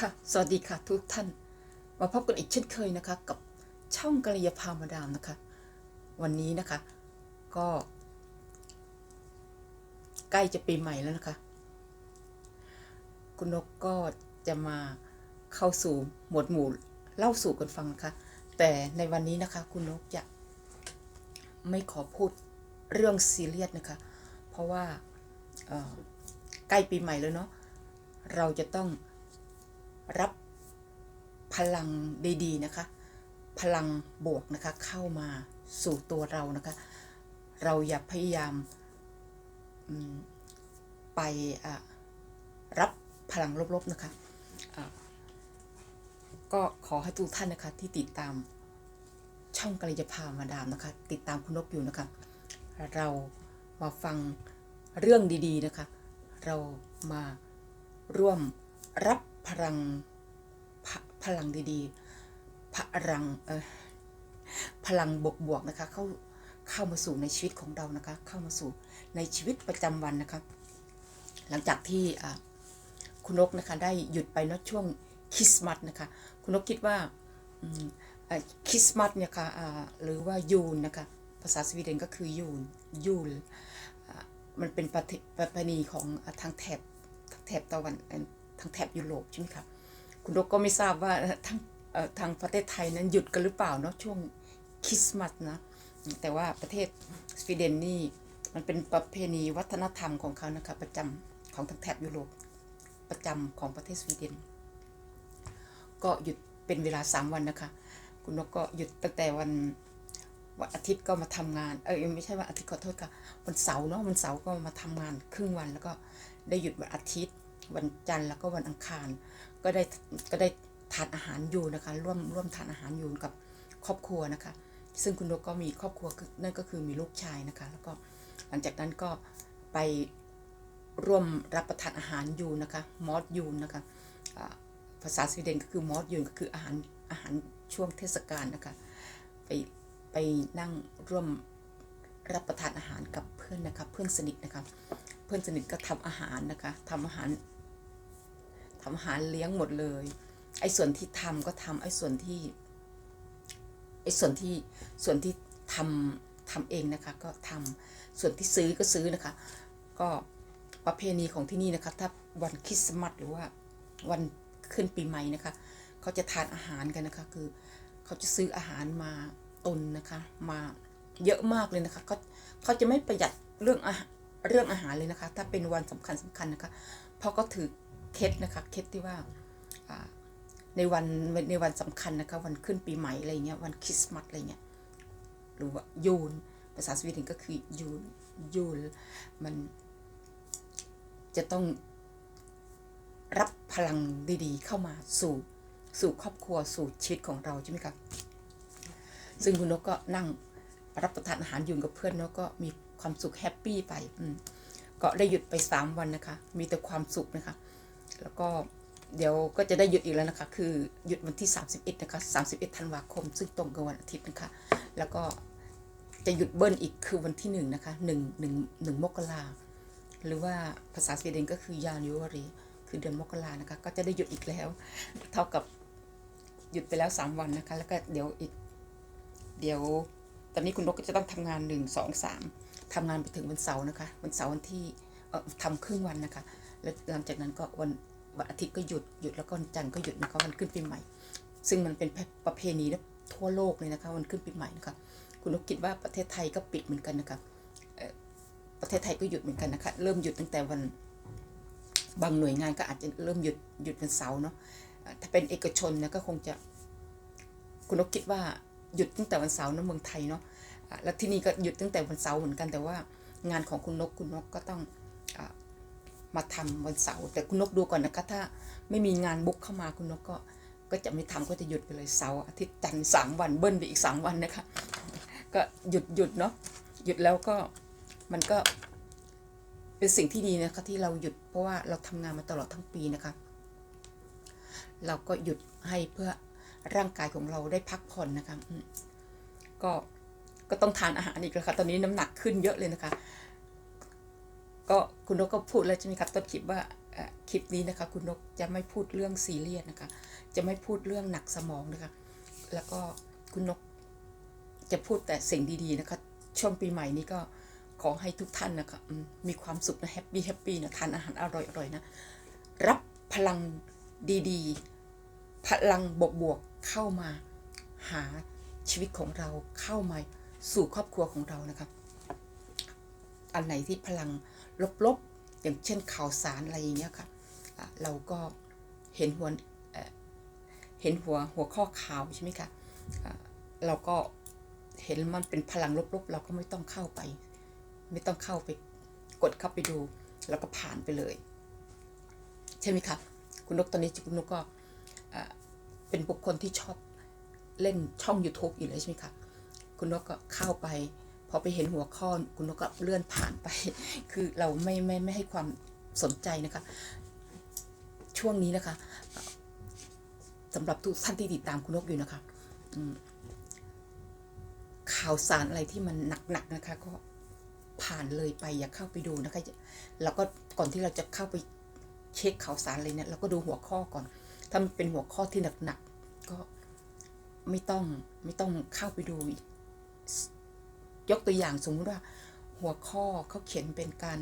ค่ะ สวัสดีค่ะทุกท่าน มาพบกันอีกเช่นเคยนะคะ กับช่องกัลยาภามาดามนะคะ วันนี้นะคะ ก็ ใกล้จะปีใหม่แล้วนะคะ คุณนกก็จะมาเข้าสู่หมวดหมู่เล่าสู่กันฟังนะคะ แต่ในวันนี้นะคะ คุณนกจะไม่ขอพูดเรื่องซีเรียสนะคะ เพราะว่าใกล้ปีใหม่แล้วเนาะเราจะต้อง รับพลังดีๆนะคะ พลังบวกนะคะเข้ามาสู่ตัวเรานะคะ เราอย่าพยายามไปรับพลังลบๆนะคะะก็ขอให้ทุกท่านนะคะที่ติดตามช่องกัลยาภามาดามนะคะ ติดตามคุณนกอยู่นะคะ เรามาฟังเรื่องดีๆนะคะ เรามาร่วมรับ พลังพพลังดีๆ พลังเออพลังบวกๆนะคะเข้าเข้ามาสู่ในชีวิตของเรานะคะ เข้ามาสู่ในชีวิตประจำวันนะคะ หลังจากที่คุณนกนะคะได้หยุดไปนะช่วงคริสต์มาสนะคะคุณนกคิดว่าคริสต์มาสเนี่ยค่ะอ่าหรือว่ายูนนะคะภาษาสวีเดนก็คือยูนยูนมันเป็นประเทศประเพณีของทางแถบแถบตะวัน ทางแถบยุโรปใช่ไหมคะคุณนกก็ไม่ทราบว่าทางทางประเทศไทยนั้นหยุดกันหรือเปล่าเนาะช่วงคริสต์มาสนะแต่ว่าประเทศสวีเดนนี่มันเป็นประเพณีวัฒนธรรมของเขานะคะประจำของทางแถบยุโรปประจำของประเทศสวีเดน ก็หยุดเป็นเวลาสามวันนะคะ คุณนกก็หยุดตั้งแต่วันวันอาทิตย์ก็มาทำงาน เออไม่ใช่ว่าอาทิตย์ขอโทษค่ะวันเสาร์เนาะวันเสาร์ก็มาทำงานครึ่งวันแล้วก็ได้หยุดวันอาทิตย์ วันจันทร์แล้วก็วันอังคาร ก็ได้ก็ได้ทานอาหารอยู่นะคะ ร่วมร่วมทานอาหารอยู่กับครอบครัวนะคะ ซึ่งคุณนกก็มีครอบครัวนั่นก็คือมีลูกชายนะคะ แล้วก็หลังจากนั้นก็ไปร่วมรับประทานอาหารยูนนะคะมอสยูนนะคะภาษาสวีเดนก็คือมอสยูนก็คืออาหารอาหารช่วงเทศกาลนะคะไปไปนั่งร่วมรับประทานอาหารกับเพื่อนนะคะเพื่อนสนิทนะคะเพื่อนสนิทก็ทำอาหารนะคะทำอาหาร ทำอาหารเลี้ยงหมดเลย ไอ้ส่วนที่ทำก็ทำไอ้ส่วนที่ไอ้ส่วนที่ส่วนที่ทำทำเองนะคะก็ทำส่วนที่ซื้อก็ซื้อนะคะ ก็ประเพณีของที่นี่นะคะ ถ้าวันคริสต์มาสหรือว่าวันขึ้นปีใหม่นะคะเขาจะทานอาหารกันนะคะ คือเขาจะซื้ออาหารมาตุนนะคะ มาเยอะมากเลยนะคะเขาเขาจะไม่ประหยัดเรื่องอาหารเรื่องอาหารเลยนะคะ ถ้าเป็นวันสำคัญสำคัญนะคะเพราะก็ถือ เคล็ดนะคะเคล็ดที่ว่าในวันในวันสำคัญนะคะวันขึ้นปีใหม่อะไรเงี้ยวันคริสต์มาสอะไรเงี้ยหรือว่ายูนภาษาสวีเดนก็คือยูนยูนมันจะต้องรับพลังดีๆ เข้ามาสู่สู่ครอบครัวสู่ชีวิตของเราใช่ไหมครับซึ่งคุณนกก็นั่งรับประทานอาหารยู่กับเพื่อนนกก็มีความสุขแฮปปี้ไปก็ได้หยุดไปสามวันนะคะ มีแต่ความสุขนะคะ แล้วก็เดี๋ยวก็จะได้หยุดอีกแล้วนะคะ คือหยุดวันที่ 31 นะคะ 31 ธันวาคม ซึ่งตรงกับวันอาทิตย์นะคะ แล้วก็จะหยุดเบิ้ลอีกคือวันที่ 1 นะคะ 1 1 1 มกราหรือว่าภาษาสวีเดนก็คือยานิวารีคือเดือนมกรานะคะ ก็จะได้หยุดอีกแล้ว เท่ากับหยุดไปแล้ว 3 วันนะคะ แล้วก็เดี๋ยวอีก เดี๋ยว ตอนนี้คุณนกก็จะต้องทำงาน 1 2 3ทำงานไปถึงวันเสาร์นะคะ วันเสาร์วันที่เอ่อทำครึ่งวันนะคะ แล้วหลังจากนั้นก็วัน วันอาทิตย์ก็หยุดหยุดแล้วก็วันจันทร์ก็หยุดนะคะวันขึ้นปีใหม่ ซึ่งมันเป็นประเพณีทั่วโลกเลยนะคะวันขึ้นปีใหม่นะคะคุณนกคิดว่าประเทศไทยก็ปิดเหมือนกันนะคะประเทศไทยก็หยุดเหมือนกันนะคะ เริ่มหยุดตั้งแต่วันบางหน่วยงานก็อาจจะเริ่มหยุดหยุดวันเสาร์เนาะถ้าเป็นเอกชนนะก็คงจะคุณนกคิดว่าหยุดตั้งแต่วันเสาร์นะเมืองไทยเนาะแล้วที่นี่ก็หยุดตั้งแต่วันเสาร์เหมือนกันแต่ว่างานของคุณนกคุณนกก็ต้องอ มาทำวันเสาร์แต่คุณนกดูก่อนนะคะถ้าไม่มีงานบุ๊กเข้ามาคุณนกก็ก็จะไม่ทำก็จะหยุดไปเลยเสาร์อาทิตย์จันทร์สามวันเบิ้ลไปอีกสามวันนะคะก็หยุดหยุดเนาะหยุดแล้วก็มันก็เป็นสิ่งที่ดีนะคะที่เราหยุดเพราะว่าเราทำงานมาตลอดทั้งปีนะคะ เราก็หยุดให้เพื่อร่างกายของเราได้พักผ่อนนะคะก็ก็ต้องทานอาหารอีกแล้วค่ะตอนนี้น้ำหนักขึ้นเยอะเลยนะคะ ก็คุณนกก็พูดแล้วใช่ไหมครับต้นคลิปว่าคลิปนี้นะคะคุณนกจะไม่พูดเรื่องซีเรียสนะคะ จะไม่พูดเรื่องหนักสมองนะคะ แล้วก็คุณนกจะพูดแต่สิ่งดีๆนะคะ ช่วงปีใหม่นี้ก็ขอให้ทุกท่านนะคะมมีความสุขนะแฮปปี้แฮปปี้นะทานอาหารอร่อยๆนะ รับพลังดีๆ พลังบวกๆเข้ามาหาชีวิตของเราเข้ามาสู่ครอบครัวของเรานะคะ อันไหนที่พลังลบๆ อย่างเช่นข่าวสารอะไรอย่างเงี้ยค่ะ เราก็เห็นหัวเห็นหัวหัวข้อข่าวใช่ไหมคะอะเราก็เห็นมันเป็นพลังลบๆ เราก็ไม่ต้องเข้าไป ไม่ต้องเข้าไปกดเข้าไปดู แล้วก็ผ่านไปเลย ใช่ไหมคะคุณนกตอนนี้คุณนกก็เป็นบุคคลที่ชอบเล่นช่อง YouTube อยู่เลยใช่ไหมคะคุณนกก็เข้าไป พอไปเห็นหัวข้อคุณนกก็เลื่อนผ่านไป คือเราไม่ไม่ไม่ให้ความสนใจนะคะ ช่วงนี้นะคะสำหรับทุกท่านที่ติดตามคุณนกอยู่นะคะข่าวสารอะไรที่มันหนักๆนะคะ ก็ผ่านเลยไปอย่าเข้าไปดูนะคะแล้วก็ก่อนที่เราจะเข้าไปเช็คข่าวสารอะไรเนี่ยเราก็ดูหัวข้อก่อน ถ้ามันเป็นหัวข้อที่หนักๆก็ไม่ต้องไม่ต้องเข้าไปดู ยกตัวอย่างสมมติว่าหัวข้อเขาเขียนเป็นการ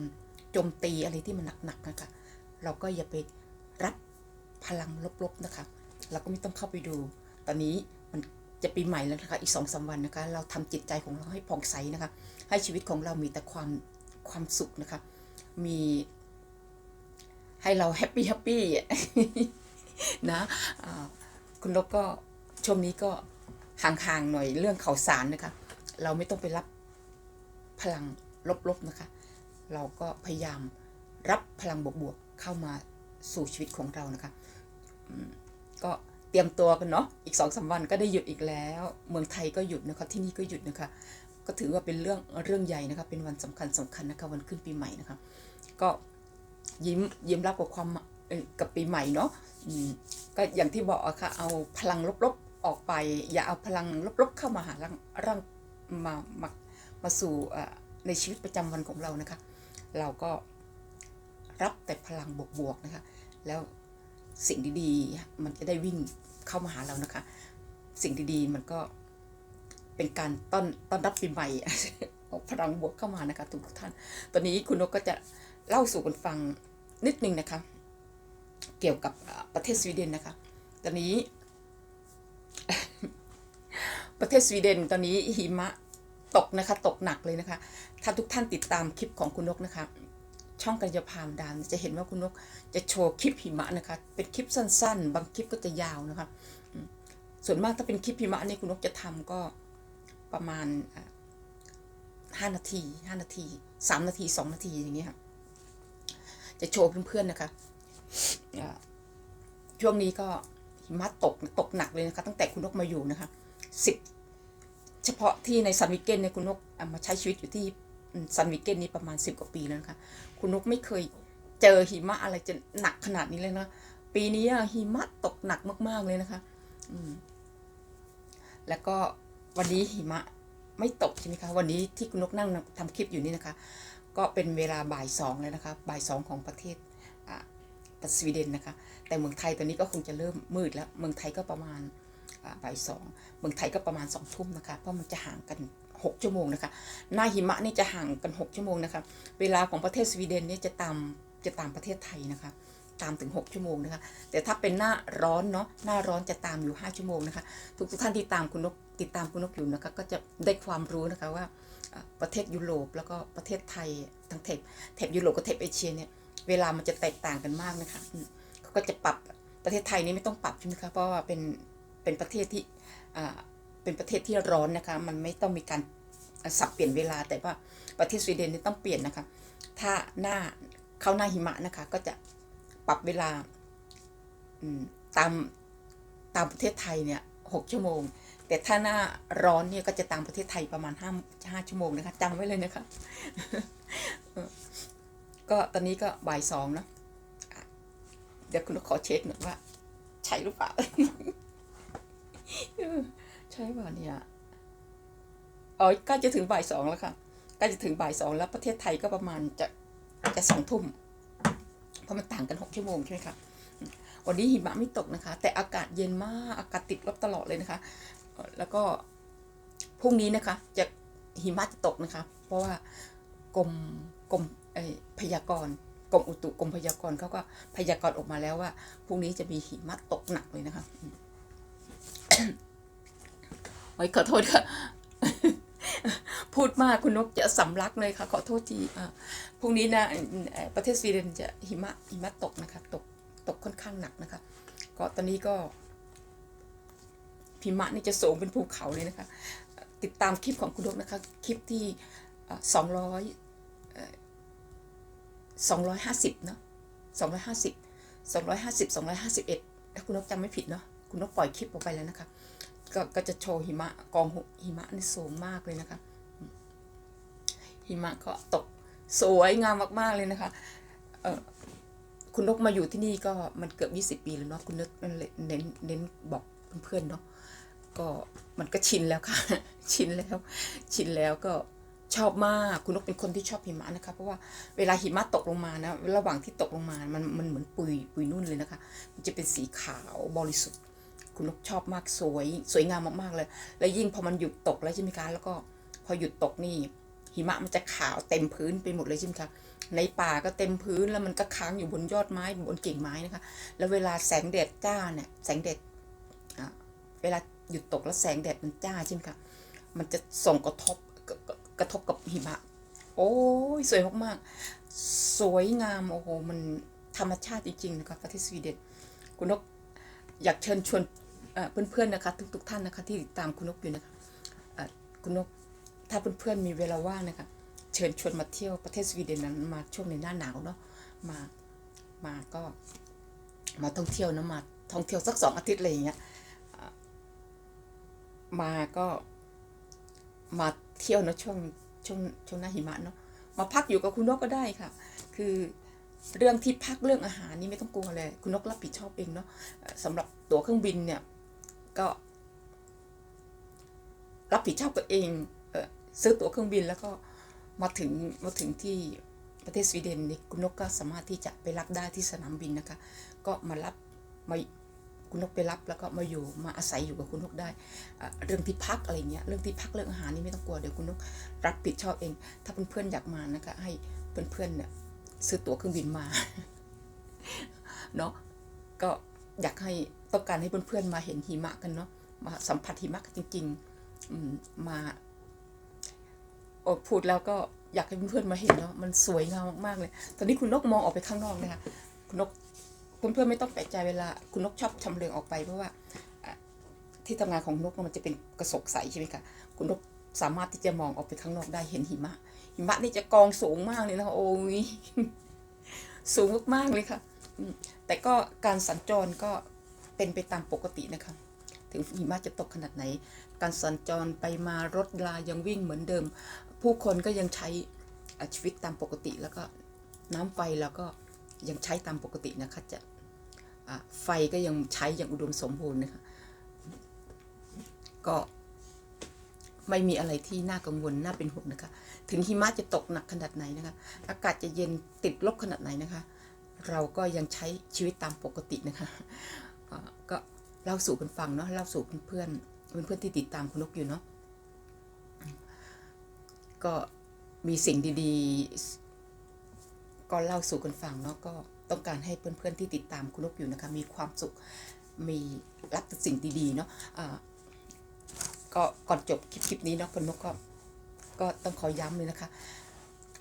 โจมตีอะไรที่มันหนักๆนะคะเราก็อย่าไปรับพลังลบๆนะคะ เราก็ไม่ต้องเข้าไปดู ตอนนี้มันจะปีใหม่แล้วนะคะ อีกสองสาวันนะคะ เราทำจิตใจของเราให้ผ่องใสนะคะ ให้ชีวิตของเรามีแต่ความความสุขนะคะ มีให้เราแฮปปี้แฮปปี้นะคุณนกก็ช่วงนี้ก็ห่างๆหน่อยเรื่องข่าวสารนะคะ เราไม่ต้องไปรับ พลังลบๆนะคะ เราก็พยายามรับพลังบวกๆเข้ามาสู่ชีวิตของเรานะคะก็เตรียมตัวกันเนาะอีกสองสามวันก็ได้หยุดอีกแล้ว เมืองไทยก็หยุดนะคะที่นี่ก็หยุดนะคะ ก็ถือว่าเป็นเรื่องเรื่องใหญ่นะคะเป็นวันสำคัญสำคัญนะคะวันขึ้นปีใหม่นะคะ ก็ยิ้มยิ้มรับกับความกับปีใหม่เนาะก็อย่างที่บอกอะค่ะเอาพลังลบๆออกไป อย่าเอาพลังลบๆเข้ามาหาร่างร่างมามา มาสู่ในชีวิตประจำวันของเรานะคะ เราก็รับแต่พลังบวกๆนะคะ แล้วสิ่งดีๆมันจะได้วิ่งเข้ามาหาเรานะคะ สิ่งดีๆมันก็เป็นการต้อนต้อนรับปีใหม่พลังบวกเข้ามานะคะทุกท่าน ตอนนี้คุณนกก็จะเล่าสู่กันฟังนิดนึงนะคะ เกี่ยวกับประเทศสวีเดนนะคะ ตอนนี้ ประเทศสวีเดนตอนนี้หิมะ ตกนะคะ ตกหนักเลยนะคะ ถ้าทุกท่านติดตามคลิปของคุณนกนะคะ ช่องกัญญาพามดานจะเห็นว่าคุณนกจะโชว์คลิปหิมะนะคะ เป็นคลิปสั้น ๆ บางคลิปก็จะยาวนะคะ ส่วนมากถ้าเป็นคลิปหิมะนี่คุณนกจะทำก็ประมาณห้านาทีห้านาทีสามนาทีสองนาทีอย่างเงี้ยค่ะจะโชว์เพื่อนๆนะคะช่วงนี้ก็หิมะตกตกหนักเลยนะคะ ตั้งแต่คุณนกมาอยู่นะคะสิบ เฉพาะที่ในซันวิกเกนเนี่ยคุณนกเอามาใช้ชีวิตอยู่ที่ซันวิกเกนนี้ประมาณสิบกว่าปีแล้วนะคะคุณนกไม่เคยเจอหิมะอะไรจะหนักขนาดนี้เลยนะ ปีนี้หิมะตกหนักมากๆเลยนะคะอืมแล้วก็วันนี้หิมะไม่ตกใช่ไหมคะ วันนี้ที่คุณนกนั่งทำคลิปอยู่นี่นะคะ ก็เป็นเวลาบ่ายสองเลยนะคะบ่ายสองของประเทศอ่าสวีเดนนะคะ แต่เมืองไทยตอนนี้ก็คงจะเริ่มมืดแล้ว เมืองไทยก็ประมาณ บ่ายสองเมืองไทยก็ประมาณสองทุ่มนะคะ เพราะมันจะห่างกันหกชั่วโมงนะคะหน้าหิมะนี่จะห่างกันหกชั่วโมงนะคะ เวลาของประเทศสวีเดนเนี่ยจะตามจะตามประเทศไทยนะคะ ตามถึง 6 ชั่วโมงนะคะ แต่ถ้าเป็นหน้าร้อนเนาะหน้าร้อนจะตามอยู่ 5 ชั่วโมงนะคะ ทุกทุกท่านที่ตามคุณนกติดตามคุณนกอยู่นะคะก็จะได้ความรู้นะคะว่าประเทศยุโรปแล้วก็ประเทศไทยทั้งเทปเทปยุโรปกับเทปเอเชียเนี่ยเวลามันจะแตกต่างกันมากนะคะเขาก็จะปรับประเทศไทยนี่ไม่ต้องปรับใช่ไหมคะเพราะว่าเป็น เป็นประเทศที่เป็นประเทศที่ร้อนนะคะ มันไม่ต้องมีการสับเปลี่ยนเวลา แต่ว่าประเทศสวีเดนนี่ต้องเปลี่ยนนะคะ ถ้าหน้าเข้าหน้าหิมะนะคะ ก็จะปรับเวลาตามตามประเทศไทยเนี่ยหกชั่วโมง แต่ถ้าหน้าร้อนเนี่ยก็จะตามประเทศไทยประมาณห้าห้าชั่วโมงนะคะจำไว้เลยนะคะก็ตอนนี้ก็บ่ายสองเนอะเดี๋ยวคุณขอเช็คหน่อยว่า ใช่หรือเปล่า ใช่เปล่าเนี่ยอ๋อใกล้จะถึงบ่ายสองแล้วค่ะใกล้จะถึงบ่ายสองแล้วประเทศไทยก็ประมาณจะจะสองทุ่มเพราะมันต่างกันหกชั่วโมงใช่ไหมคะวันนี้หิมะไม่ตกนะคะ แต่อากาศเย็นมากอากาศติดลบตลอดเลยนะคะ แล้วก็พรุ่งนี้นะคะ จะหิมะจะตกนะคะ เพราะว่ากรมกรมเออพยากรณ์กรมอุตุกรมพยากรณ์เขาก็พยากรณ์ออกมาแล้วว่าพรุ่งนี้จะมีหิมะตกหนักเลยนะคะ โอ้ยขอโทษค่ะพูดมากคุณนกจะสำลักเลยค่ะ ขอโทษทีพรุ่งนี้นะประเทศสวีเดนจะหิมะหิมะตกนะคะ ตกตกค่อนข้างหนักนะคะ ก็ตอนนี้ก็หิมะนี่จะสูงเป็นภูเขาเลยนะคะ ติดตามคลิปของคุณนกนะคะ คลิปที่สองร้อยสองร้อยห้าสิบเนาะสองร้อยห้าสิบสองร้อยห้าสิบสองร้อยห้าสิบเอ็ดถ้าคุณนกจำไม่ผิดเนาะ คุณนกปล่อยคลิปออกไปแล้วนะคะก็ก็จะโชว์หิมะกองหิมะนี่สูงมากเลยนะคะ หิมะก็ตกสวยงามมากๆเลยนะคะ เออคุณนกมาอยู่ที่นี่ก็มันเกือบ20 ปีแล้วเนาะคุณนกเน้นเน้นบอกเพื่อนๆเนาะก็มันก็ชินแล้วค่ะ ชินแล้ว ชินแล้วก็ชอบมากคุณนกเป็นคนที่ชอบหิมะนะคะ เพราะว่าเวลาหิมะตกลงมานะ ระหว่างที่ตกลงมา มันมันเหมือนปุยปุยนุ่นเลยนะคะ มันจะเป็นสีขาวบริสุทธิ์ คุณนกชอบมากสวย สวยงามมากๆเลย แล้วยิ่งพอมันหยุดตกแล้วใช่ไหมคะแล้วก็พอหยุดตกนี่ หิมะมันจะขาวเต็มพื้นไปหมดเลยใช่ไหมคะในป่าก็เต็มพื้นแล้วมันก็ค้างอยู่บนยอดไม้บนกิ่งไม้นะคะ แล้วเวลาแสงแดดจ้าเนี่ยแสงแดดเวลาหยุดตกแล้วแสงแดดมันจ้าใช่ไหมคะมันจะส่งกระทบกระกระกระทบกับหิมะ โอ้ยสวยมากๆสวยงามโอ้โหมันธรรมชาติจริงๆนะคะประเทศสวีเดนคุณนกอยากเชิญชวน เพื่อนๆนะคะทุกๆท่านนะคะที่ติดตามคุณนกอยู่นะคะคุณนกถ้าเพื่อนๆมีเวลาว่างนะคะเชิญชวนมาเที่ยวประเทศสวีเดนนั้นมาช่วงในหน้าหนาวเนาะมามาก็มาท่องเที่ยวนะมาท่องเที่ยวสักสองอาทิตย์อะไรอย่างเงี้ยมาก็มาเที่ยวนะช่วงช่วงช่วงหน้าหิมะเนาะมาพักอยู่กับคุณนกก็ได้ค่ะ คือเรื่องที่พักเรื่องอาหารนี่ไม่ต้องกลัวเลยคุณนกรับผิดชอบเองเนาะสำหรับตั๋วเครื่องบินเนี่ย ก็ รับผิดชอบตัวเองเออซื้อตั๋วเครื่องบินแล้วก็มาถึงมาถึงที่ประเทศสวีเดนนี่คุณนกก็สามารถที่จะไปรับได้ที่สนามบินนะคะ ก็มารับมาคุณนกไปรับแล้วก็มาอยู่มาอาศัยอยู่กับคุณนกได้ เรื่องที่พักอะไรเงี้ยเรื่องที่พักเรื่องอาหารนี่ไม่ต้องกลัวเดี๋ยวคุณนกรับผิดชอบเอง ถ้าเพื่อนๆอยากมานะคะให้เพื่อนๆเนี่ยซื้อตั๋วเครื่องบินมาเนาะก็ อยากให้ต้องการให้เพื่อนๆมาเห็นหิมะกันเนาะมาสัมผัสหิมะกันจริงๆอืมมาอพูดแล้วก็อยากให้เพื่อนๆมาเห็นเนาะมันสวยงามมากๆเลย ตอนนี้คุณนกมองออกไปข้างนอกเลยค่ะคุณนกเพื่อนๆไม่ต้องแปลกใจเวลา คุณนกชอบชำเลืองออกไปเพราะว่าที่ทำงานของนกมันจะเป็นกระสกใสใช่ไหมคะคุณนกสามารถที่จะมองออกไปข้างนอกได้เห็นหิมะ หิมะนี่จะกองสูงมากเลยนะคะโอ้ยสูงมากๆเลยค่ะ แต่ก็การสัญจรก็เป็นไปตามปกตินะคะ ถึงหิมะจะตกขนาดไหน การสัญจรไปมารถลายังวิ่งเหมือนเดิม ผู้คนก็ยังใช้ชีวิตตามปกติแล้วก็น้ำไฟแล้วก็ยังใช้ตามปกตินะคะจะะไฟก็ยังใช้อย่างอุดมสมบูรณ์นะคะก็ไม่มีอะไรที่น่ากังวลน่าเป็นห่วงนะคะ ถึงหิมะจะตกหนักขนาดไหนนะคะ อากาศจะเย็นติดลบขนาดไหนนะคะ เราก็ยังใช้ชีวิตตามปกตินะคะก็เล่าสู่กันฟังเนาะเล่าสู่เพื่อนๆเพื่อนที่ติดตามคุณนกอยู่เนาะก็มีสิ่งดีๆ ก็เล่าสู่กันฟังเนาะก็ต้องการให้เพื่อนๆที่ติดตามคุณนกอยู่นะคะมีความสุขมีรับสิ่งดีๆเนาะก็ก่อนจบคลิปคลิปนี้เนาะคุณนกก็ก็ต้องขอย้ำเลยนะคะ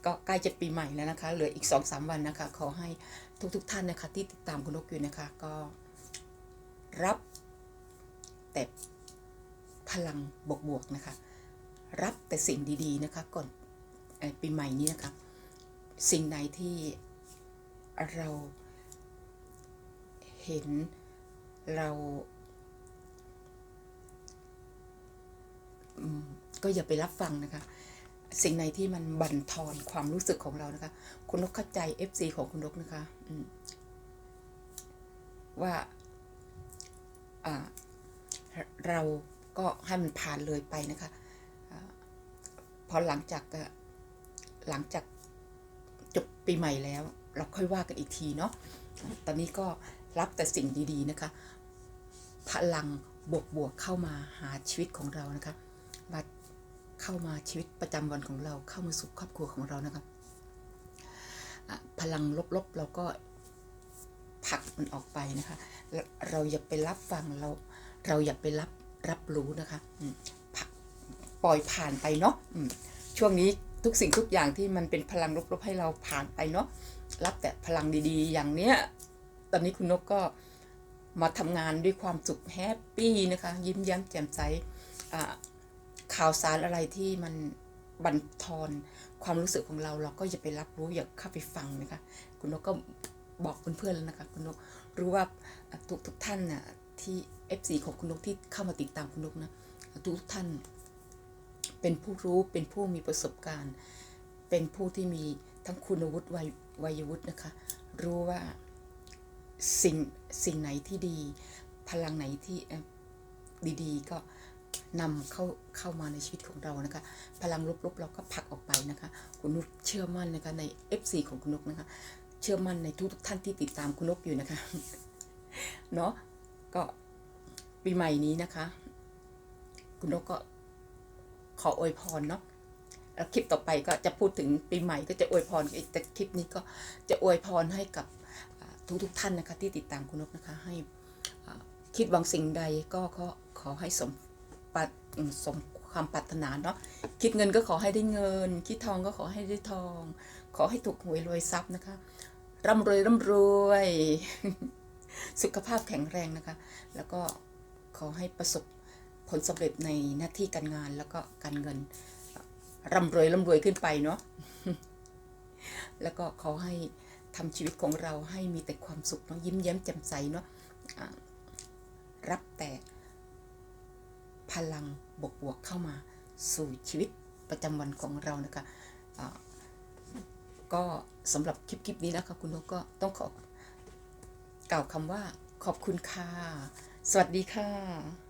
ก็ใกล้จะปีใหม่แล้วนะคะ เหลืออีกสองสามวันนะคะ ขอให้ทุกๆทท่านนะคะ ที่ติดตามคุณนกอยู่นะคะ ก็รับแต่พลังบวกๆนะคะ รับแต่สิ่งดีๆนะคะก่อนปีใหม่นี้นะคะ สิ่งใดที่เราเห็นเราก็อย่าไปรับฟังนะคะ สิ่งไหนที่มันบั่นทอนความรู้สึกของเรานะคะ คุณนกเข้าใจ FC ของคุณนกนะคะว่าเราก็ให้มันผ่านเลยไปนะคะพอหลังจากหลังจากจบปีใหม่แล้ว เราค่อยว่ากันอีกทีเนาะตอนนี้ก็รับแต่สิ่งดีๆนะคะ พลังบวกๆเข้ามาหาชีวิตของเรานะคะมา เข้ามาชีวิตประจำวันของเราเข้ามาสู่ครอบครัวของเรานะคะอะพลังลบๆเราก็ผลักมันออกไปนะคะ เราอย่าไปรับฟังเรา เราอย่าไปรับรับรู้นะคะผักปล่อยผ่านไปเนาะช่วงนี้ทุกสิ่งทุกอย่างที่มันเป็นพลังลบๆให้เราผ่านไปเนาะรับแต่พลังดีๆ อย่างเนี้ยตอนนี้คุณนกก็มาทำงานด้วยความสุขแฮปปี้นะคะ ยิ้มแย้มแจ่มใสอ่า ข่าวสารอะไรที่มันบันทอนความรู้สึกของเราเราก็อย่าไปรับรู้อย่าเข้าไปฟังนะคะคุณนกก็บอกเพื่อนๆแล้วนะคะคุณนกรู้ว่าทุกทุกท่านน่ะที่ FC ของคุณนกที่เข้ามาติดตามคุณนกนะทุกท่าน เป็นผู้รู้เป็นผู้มีประสบการณ์ เป็นผู้ที่มีทั้งคุณวุฒิวัยวิวุฒินะคะ รู้ว่าสิ่งสิ่งไหนที่ดี พลังไหนที่ดีๆ ก็ นำเข้าเข้ามาในชีวิตของเรานะคะ พลังลบๆ เราก็ผลักออกไปนะคะ คุณนุชเชื่อมั่นนะคะใน FC ของคุณนกนะคะ เชื่อมั่นในทุกๆท่านที่ติดตามคุณนกอยู่นะคะ เนาะก็ปีใหม่นี้นะคะ คุณนกก็ขออวยพรเนาะแล้วคลิปต่อไปก็จะพูดถึงปีใหม่ก็จะอวยพรแต่คลิปนี้ก็จะอวยพรให้กับทุกทุกท่านนะคะที่ติดตามคุณนกนะคะ ให้คิดหวังสิ่งใดก็ขอขอให้สม ปสมความปรารถนาเนาะคิดเงินก็ขอให้ได้เงิน คิดทองก็ขอให้ได้ทอง ขอให้ถูกหวยรวยทรัพย์นะคะร่ำรวยร่ำรวย สุขภาพแข็งแรงนะคะ แล้วก็ขอให้ประสบผลสำเร็จในหน้าที่การงานแล้วก็การเงินร่ำรวยร่ำรวยขึ้นไปเนาะแล้วก็ขอให้ทำชีวิตของเราให้มีแต่ความสุขเนาะยิ้มแย้มแจ่มใสเนาะรับแต่ พลังบวกๆเข้ามาสู่ชีวิตประจำวันของเรานะคะก็สำหรับคลิปคลิปนี้นะคะคุณนกก็ต้องขอกล่าวคำว่าขอบคุณค่ะ สวัสดีค่ะ